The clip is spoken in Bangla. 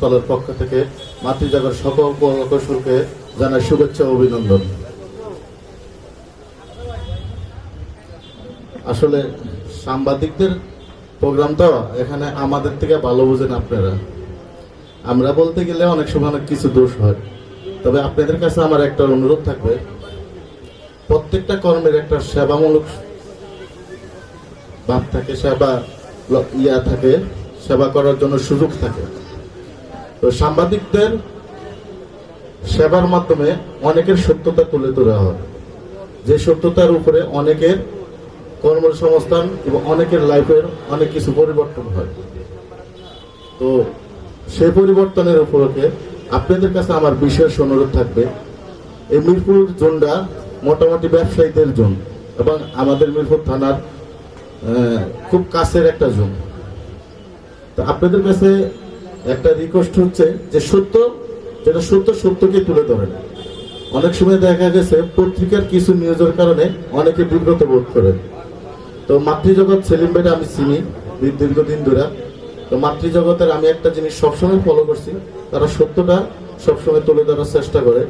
দলের পক্ষ থেকে মাতৃজাগর সকল প্রকৌশলকে জানাই শুভেচ্ছা অভিনন্দন। আসলে সাংবাদিকদের প্রোগ্রাম তো এখানে আমাদের থেকে ভালো বুঝেন আপনারা। আমরা বলতে গেলে অনেক সময় অনেক কিছু দোষ হয়। তবে আপনাদের কাছে আমার একটা অনুরোধ থাকবে। প্রত্যেকটা কর্মের একটা সেবামূলক ভাব থাকে, সেবা ইয়া থাকে, সেবা করার জন্য সুযোগ থাকে। তো সাংবাদিকদের সেবার মাধ্যমে অনেকের সত্যতা তুলে ধরা হয়। যে সত্যতার উপরে অনেকের কর্মসংস্থান এবং অনেকের লাইফের অনেক কিছু পরিবর্তন হয়। তো সেই পরিবর্তনের উপরকে আপনাদের কাছে আমার বিশেষ অনুরোধ থাকবে, এই মিরপুর জোনটা মোটামুটি ব্যবসায়ীদের জোন এবং আমাদের মিরপুর থানার খুব কাছের একটা জোন। তো আপনাদের কাছে একটা রিকোয়েস্ট হচ্ছে যে সত্য, যেটা সত্য সত্যকে তুলে ধরেন অনেক সময় দেখা গেছে পত্রিকার কিছু নিউজের কারণে অনেকে বিব্রত বোধ করেন তো মাতৃজগৎ সেলিম ভাইটা আমি চিনি, দীর- দীর্ঘদিন ধরে। তো মাতৃজগতের আমি একটা জিনিস সবসময় ফলো করছি, তারা সত্যটা সবসময় তুলে ধরার চেষ্টা করে।